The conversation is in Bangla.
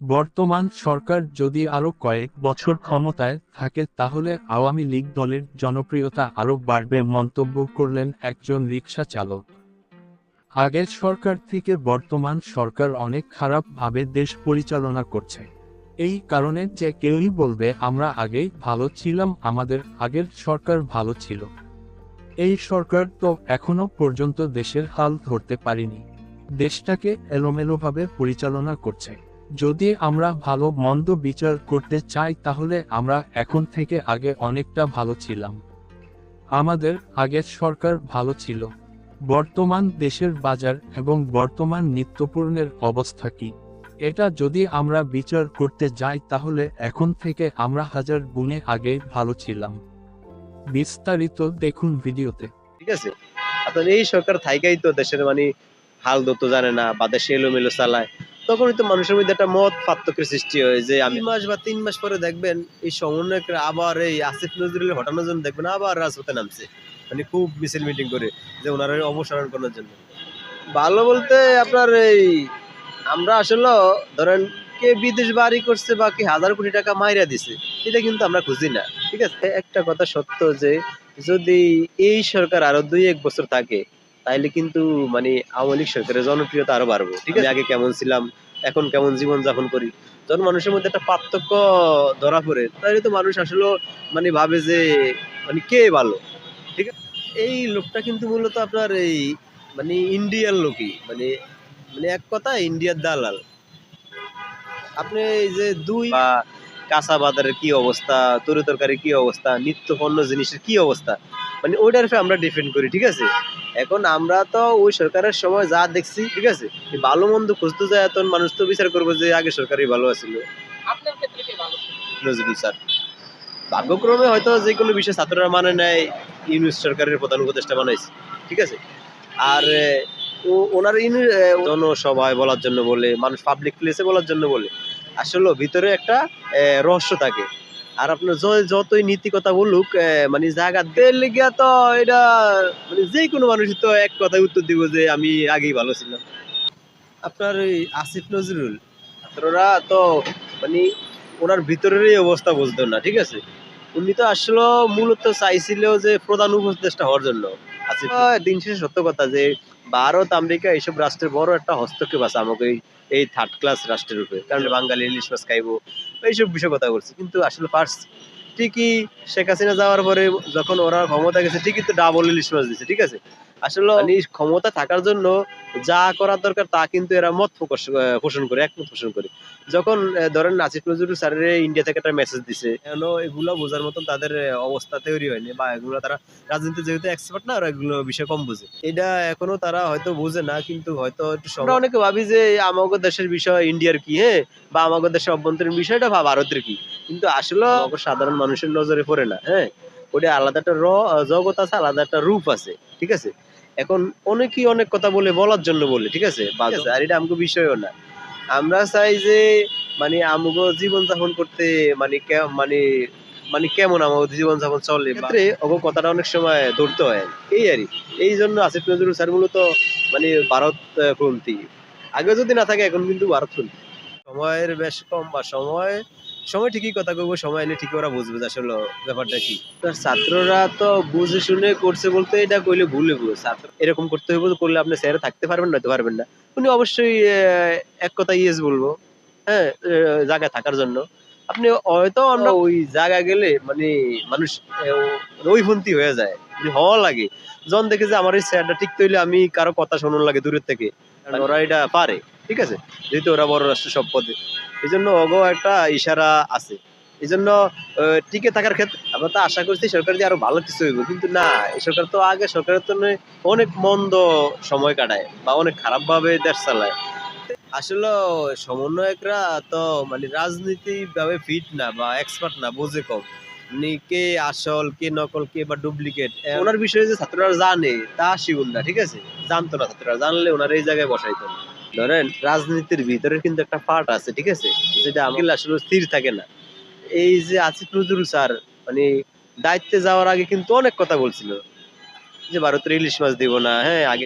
বর্তমান সরকার যদি আরও কয়েক বছর ক্ষমতায় থাকে তাহলে আওয়ামী লীগ দলের জনপ্রিয়তা আরও বাড়বে মন্তব্য করলেন একজন রিক্সা চালক। আগের সরকার থেকে বর্তমান সরকার অনেক খারাপভাবে দেশ পরিচালনা করছে। এই কারণে যে কেউই বলবে, আমরা আগেই ভালো ছিলাম, আমাদের আগের সরকার ভালো ছিল। এই সরকার তো এখনও পর্যন্ত দেশের হাল ধরতে পারিনি। দেশটাকে এলোমেলোভাবে পরিচালনা করছে। যদি আমরা ভালো মন্দ বিচার করতে চাই তাহলে আমরা এখন থেকে আগে অনেকটা ভালো ছিলাম। আমাদের আগের সরকার ভালো ছিল। বর্তমান দেশের বাজার এবং বর্তমান নিত্যপূর্ণের অবস্থা কি? এটা যদি আমরা বিচার করতে যাই তাহলে এখন থেকে আমরা হাজার গুণে আগে ভালো ছিলাম। বিস্তারিত দেখুন ভিডিওতে। ঠিক আছে। এই সরকার থাইকাই তো দেশের মানে হাল দতো জানে না বা দেশে এলোমেলো চালায়। তখনই তো মানুষের মধ্যে একটা মত পার্থক্যের সৃষ্টি হয় যে আমি মাস বা তিন মাস পরে দেখবেন এই সমন্বয়করা আবার এই আসিফ নজরুল হটানোর জন্য দেখবেন আবার রাজপথে নামছে। মানে খুব মিছিল মিটিং করে যে ওনারা অপসারণ করার জন্য। ভালো বলতে আপনার এই আমরা আসলে ধরেন কে বিদেশ বাড়ি করছে বা কি হাজার কোটি টাকা মাইরা দিছে এটা কিন্তু আমরা খুঁজি না। ঠিক আছে? একটা কথা সত্য যে যদি এই সরকার আরও দুই এক বছর থাকে তাইলে কিন্তু মানে আওয়ামী লীগ সরকারের জনপ্রিয়তা আরও বাড়বে। ঠিক আছে। আগে কেমন ছিলাম এখন কেমন জীবন যাপন করি। যখন মানুষের মধ্যে একটা পার্থক্য ধরা পড়ে, তাহলে তো মানুষ আসলে মানে ভাবে যে মানে কে ভালো? ঠিক আছে? এই লোকটা কিন্তু মূলত আপনার এই মানে ইন্ডিয়ার লোকই। মানে মানে এক কথা, ইন্ডিয়ার দালাল। আপনি এই যে দুই বা কাঁচা বাজারের কি অবস্থা, তরি তরকারির কি অবস্থা নিত্য পণ্য জিনিসের কি অবস্থা মানে ওইটার আমরা ডিপেন্ড করি, ঠিক আছে? এখন আমরা তো ওই সরকারের সময় যা দেখছি ঠিক আছে? ভালো মন্দ খুঁজতে যায় তখন মানুষ তো বিচার করব যে আগে সরকারই ভালো আছিল? নজরুল স্যার। ভাগ্যক্রমে হয়তো যে কোনো বিষয় ছাত্ররা মানে নেয় ইউনিট সরকারের প্রধান উপদেষ্টা বানাইছে ঠিক আছে? আর ওনার জনসভায় বলার জন্য বলে মানুষ পাবলিক প্লেসে বলার জন্য বলে আসলে ভিতরে একটা রহস্য থাকে। আর আপনার যতই নীতি কথা বলুক মানে জায়গা লিগিয়া তো এটা মানে যে কোনো মানুষ তো এক কথায় উত্তর দিব যে আমি আগেই ভালো ছিলাম। আপনার ওই আসিফ নজরুল? ছাত্ররা তো মানে ওনার ভিতরের এই অবস্থা বুঝতো না ঠিক আছে? উনি তো আসলে মূলত চাইছিল যে প্রধান উপদেষ্টা হওয়ার জন্য। আসিফ দিন শেষে সত্য কথা যে ভারত আমেরিকা এইসব রাষ্ট্রের বড় একটা হস্তক্ষেপ আছে আমাকে এই থার্ড ক্লাস রাষ্ট্রের উপরে কারণ বাঙালি ইলিশ মাছ খাইবো এইসব বিষয়ে কথা বলছি। কিন্তু আসলে ফার্স্ট ঠিকই শেখ হাসিনা যাওয়ার পরে যখন ওরা ক্ষমতা গেছে ঠিকই তো ডাবল ইলিশ মাছ দিছে ঠিক আছে? আসলে মানে ক্ষমতা থাকার জন্য যা করার দরকার তা কিন্তু এরা মত পোষণ করে একমত পোষণ করে। যখন ধরেন নাসিফ নজরুল স্যারের ইন্ডিয়া থেকে একটা মেসেজ দিছে কেন এগুলো বোঝার মতন তাদের অবস্থা তৈরি হয়নি বা এগুলো তারা রাজনীতি যেহেতু এক্সপার্ট না আর এগুলো বিষয় কম বুঝে। এটা এখনও তারা হয়তো বুঝে না কিন্তু হয়তো একটু অনেকে ভাবি যে আমাদের দেশের বিষয় ইন্ডিয়ার কি হ্যাঁ? বা আমাদের দেশের অভ্যন্তরীণ বিষয়টা বা ভারতের কি? কিন্তু আসলে সাধারণ মানুষের নজরে পড়ে না হ্যাঁ? ওটা আলাদা একটা র জগৎ আছে আলাদা একটা রূপ আছে ঠিক আছে? এখন অনেকেই অনেক কথা বলে বলার জন্য বলে ঠিক আছে? আর এটা আমাকে বিষয়ও না। আমরা চাই যে মানে আমগো জীবন যাপন করতে মানে মানে মানে কেমন আমাদের জীবন যাপন চলে ক্ষেত্রে ওগো কথাটা অনেক সময় ধরতে হয়। এই আর এই জন্য আসিফ নজরুল স্যার মূলত মানে ভারত পন্থী আগে যদি না থাকে এখন কিন্তু ভারত পন্থী সময়ের বেশ কম বা সময় সময় ঠিকই কথা কইবো সময় এলে ঠিকই ওরা বুঝবে আসলে ব্যাপারটা কি। ছাত্ররা তো বুঝে শুনে করছে বলতে এটা কইলে ভুল ছাত্র এরকম করতে হইব করলে আপনি স্যারে থাকতে পারবেন না পারবেন না। উনি অবশ্যই এক কথা ইয়েস বলব। হ্যাঁ জায়গায় থাকার জন্য। আপনি হয়তো আমরা ওই জায়গা গেলে মানে মানুষ ওইপন্থী হয়ে যায়। হওয়া লাগে। যখন দেখে যে আমার এই স্যারটা ঠিক তৈলে আমি কারও কথা শোনার লাগে দূরের থেকে ওরা এটা পারে। ঠিক আছে? যেহেতু ওরা বড় রাষ্ট্র সব পদে এই জন্য অগো একটা ইশারা আছে। এই জন্য টিকে থাকার ক্ষেত্রে আমরা তো আশা করছি সরকার দিয়ে আরও ভালো কিছু হইব। কিন্তু না, এই সরকার তো আগে, সরকারের তো অনেক মন্দ সময় কাটায় বা অনেক খারাপ ভাবে দেশ চালায়। আসলে সমন্বয়করা তো মানে রাজনীতি ভাবে ফিট না বা এক্সপার্ট না, বোঝে কম। মানে কে আসল, কে নকল, কে বা ডুপ্লিকেট ওনার বিষয়ে যে ছাত্ররা জানে, তা শিগুন না, ঠিক আছে? জানতো না ছাত্ররা, জানলে ওনার এই জায়গায় বসাইতো না। ধরেন, রাজনীতির ভিতরে কিন্তু একটা পার্ট আছে, ঠিক আছে? যেটা আমাকে আসলে স্থির থাকে না। এই যে আসিফ নজরুল স্যার মানে দায়িত্বে যাওয়ার আগে কিন্তু অনেক কথা বলছিল। যে ভারতের ইলিশ মাছ দিব না হ্যাঁ আগে